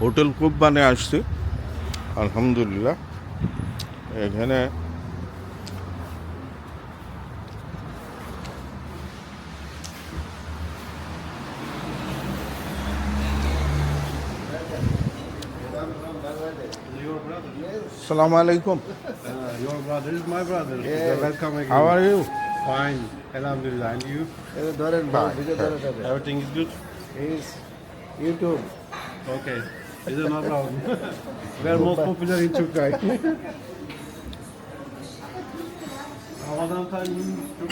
Hotel cook বানে আসছি আলহামদুলিল্লাহ এখানে Your brother. সালাম আলাইকুম Uh, your brother is my brother. Yeah. So welcome again. How are you Fine. Alhamdulillah. And you? এটা ধরেন ভাই ভিডিও ধরে যাবে Everything is good? Is YouTube Okay. Eden az aldım. Ver most popüler in Türkay. Havadan kalbim çok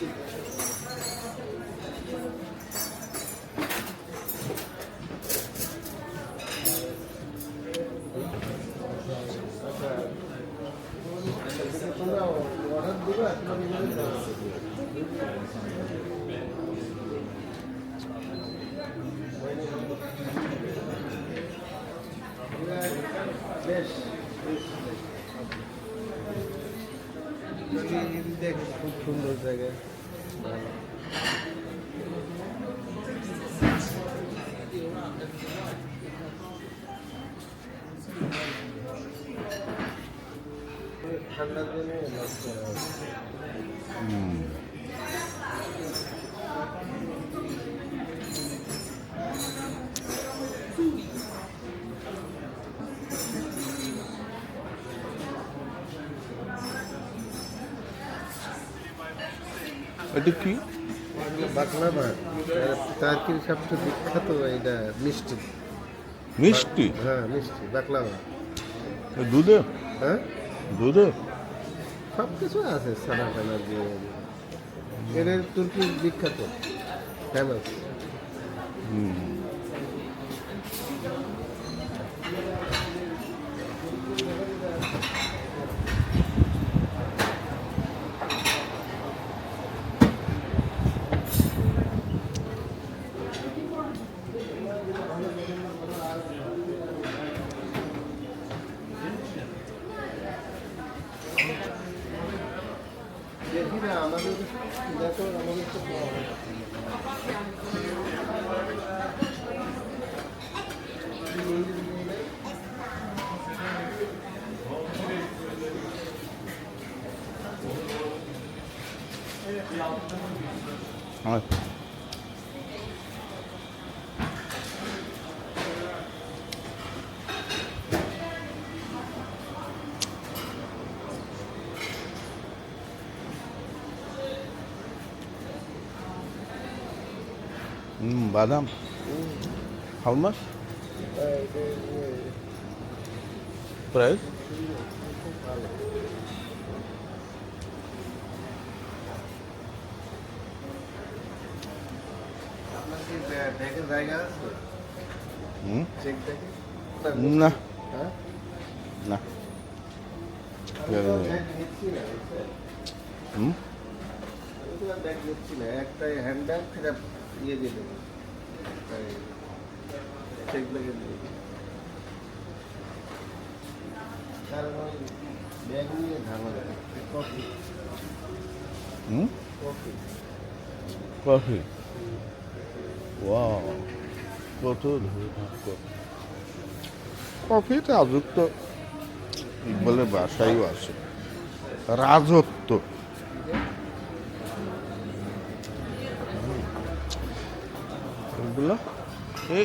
Thank you. Beş. Beş. Beş. Beş. Beş. Beş. এটা কি? Baklava টার্কির সবচেয়ে বিখ্যাত এটা মিষ্টি? মিষ্টি? হ্যাঁ মিষ্টি বাকলাভা দুধে? হ্যাঁ? দুধে? সব কিছু আছে সাদা টানা দিয়ে এটা তুর্কি বিখ্যাত ফেমাস দেখি না আমাদের দেখো আমাদের তো হ্যাঁ হুম বাদাম। হাউ মাস প্রাইস না। না? হুম একটাই হ্যান্ড ব্যাগ সেটা ইয়ে দিয়ে দেবো চেক কফি হুম? কফি। কত কফিটা বলে বাসায়ও আছে। রাজত্ব। এগুলো? এই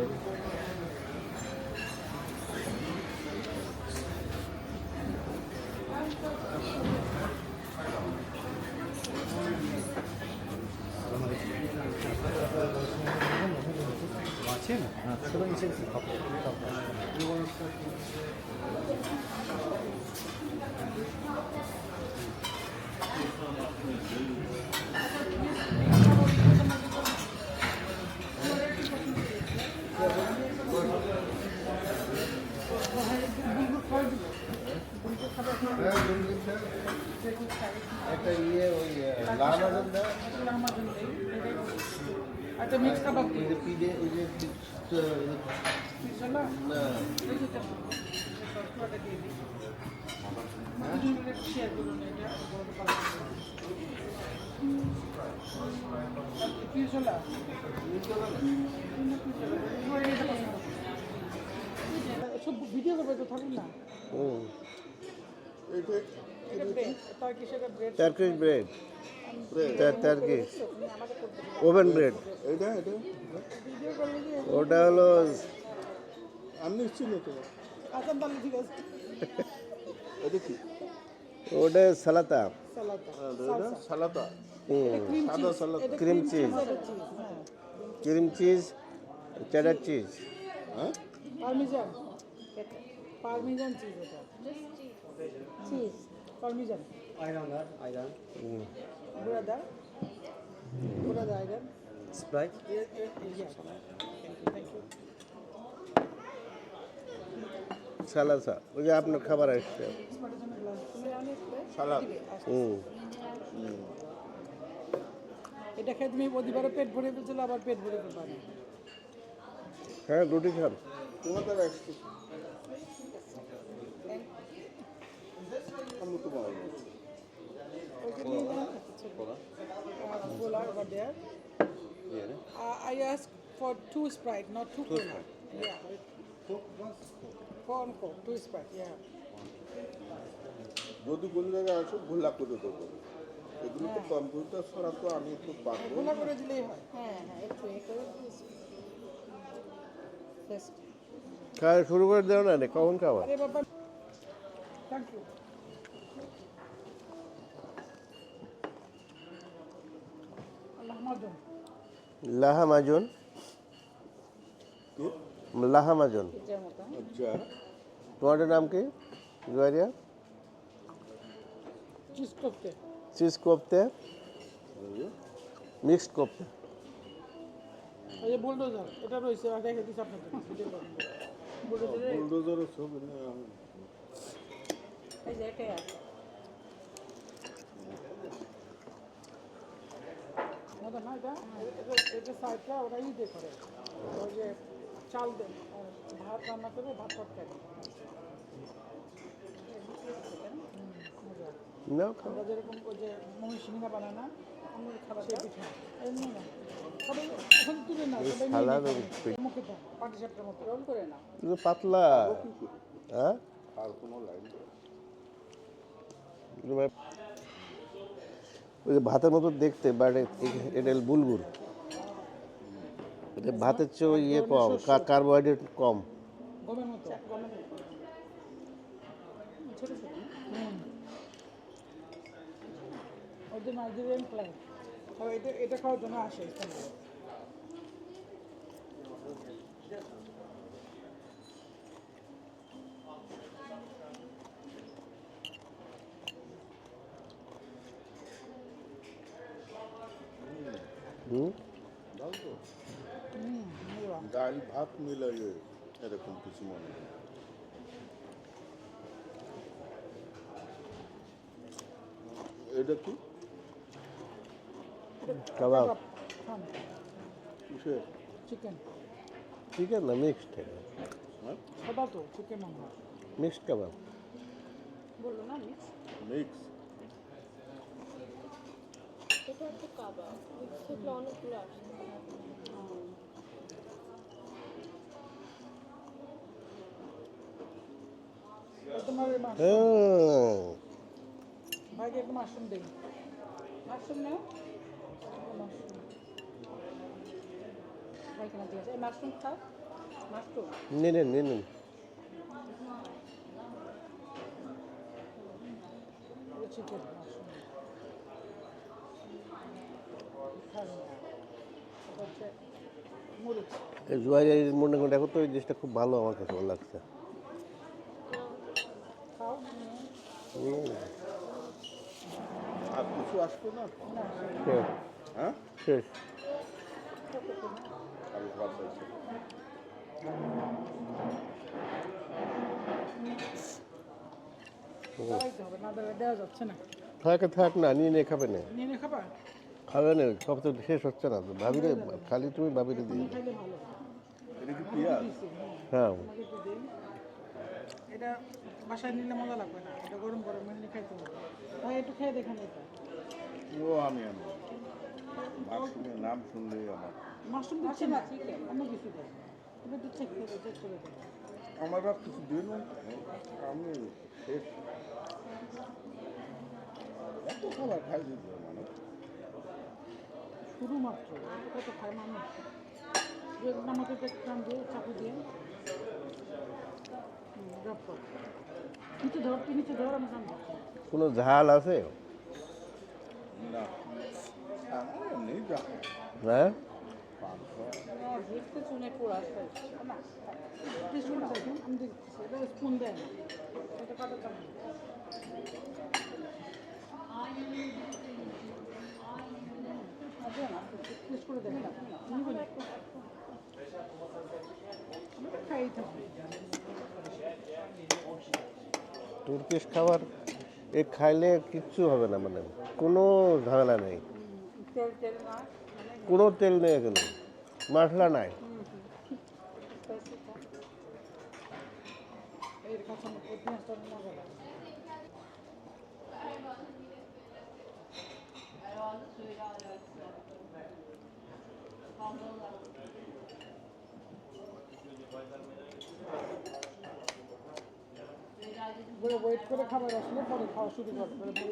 içeyim mi? Ha. Şuradan içersin. Kapı. এটা ইয়ে ওই লাল আদম না আচ্ছা মিক্স কাবাব ওই যে পিজে ওই যে সব ভিডিও করবে তো থাকুন না হুম এটা Turkish bread Turkish oven bread. ওটা হলো আমি নিশ্চিত তো। আসাম তাহলে ঠিক আছে। এটা কি? ওটা সালাতা। সালাতা। Cream cheese cream cheese. Tomato cheese হ্যাঁ। Cream cheese cheddar cheese parmesan cheese এটা চিজ হুম। burada burada ayran Sprite. yeah thank you সালাসা ওই যে আপনার খাবার আসছে। সালাদ। হুম। এটা খেয়ে তুমি প্রতিবারে পেট ভরে ফেলছিল আবার পেট ভরে ফেলবা হ্যাঁ রুটি খান। তোমাদের বলব ওকে নিয়ে cola over there uh, I asked for two Sprite not two two cola. Sprite. yeah. Four and coke. Two Sprite yeah. যদি কোনো জায়গায় আসো ভুলা করে দেবো এগুলো তো কম্পিউটার ছাড়া তো আমি তো পারব। গোলা করে দিলেই হয়। হ্যাঁ হ্যাঁ একটু এ করে খাওয়া শুরু করে দাও না রে কখন খাওয়া আরে বাবা থ্যাংক ইউ আল্লাহ মাদুম লাহা মাজন কি? লাহা মাজন পিজ্জার মতো আচ্ছা তোমাদের নাম কি জুয়ারিয়া চিজ করতে চিজ কোপ্তে মিক্সড কোপ্তে ওই যে বুলডোজার এটা রয়েছে আর রেখে দিচ্ছি আপনাকে ভিডিও করুন বুলডোজার বুলডোজারের ছবি না আমি এই যে এটাই আছে। মজা না এটা এটা- এটা সাইডটা ওরা ই দিয়ে করে। ওই যে চাল দেন ভাত রান্না করে ভাত তরকারি। আমরা যেরকম ওই যে বানায় না আমরা খাবার সেই পিঠা। এমনি না। পাতলা হ্যাঁ আর কোনো লাইন ওই যে ভাতের মতো দেখতে বাট এটা এটা ভাতের চেয়ে ইয়ে কম কার্বোহাইড্রেট কম। এটা এটা খাওয়ার জন্য আসে এখানে হুম দাও তো হুম বুঝলাম। ডাল ভাত মিলাইয়ে এরকম কিছু মনে হয়। এটা কি? কাবাব। কিসের? চিকেন চিকেন না মিক্সড হ্যাঁ? সাদা তো চিকেন মিক্সড কাবাব। বলল না মিক্স মিক্স এটা হচ্ছে কাবাব মিক্স থাকলে অনেকগুলো আসে তোমার মাশরুম হ্যাঁ ভাইকে একটু মাশরুম দেই মাশরুম নাও মাশরুম ভাইকে না দিয়ে মাশরুম খাও মাশরুম নিন নিন নিন নিন। চিকেন মাশরুম খান না এটা এই জুয়ারিয়ার মনে করে দেখো তো এই জিনিসটা খুব ভালো আমার কাছে ভালো লাগছে। খাও আর কিছু আসবে না? না হ্যাঁ? শেষ। ভাত থাকে থাক না নিয়ে নিয়ে খাবে না। নিয়ে খাবা? খাবে না সব তো শেষ হচ্ছে না। তো ভাবিরে খালি তুমি ভাবিরে দিয়ে দাও। এটা কি হ্যাঁ। এটা বাসায় নিলে মজা লাগবে না। এটা গরম গরম এমনি খাইতে হবে ভাই একটু খেয়ে দেখেন এটা। ও আমি আমি মাশরুমের নাম শুনলেই আমার। মাশরুম দিচ্ছি না। অন্য কিছু দেয় তুমি একটু চেক করে চেক করে আমার আর কিছু দিন আমি শেষ। এত খাবার খাই দিত মানে শুধুমাত্র কত খায় মানুষ? আমাকে টান দিয়ে চাকু দিয়ে। নিচে ধর তুই নিচে ধর আমি কোনো ঝাল আছে? হ্যাঁ? স্পুন তুর্কিশ খাবার এ খাইলে কিচ্ছু হবে না মানে কোনো ঝামেলা নেই। তেল তেল না কোনো তেল নেই এখানে, মশলা নাই। এর কাছে আমার পেঁয়াজটা মজা লাগে ওয়েট করে খাবার আসলে পরে খাওয়া শুরু করবে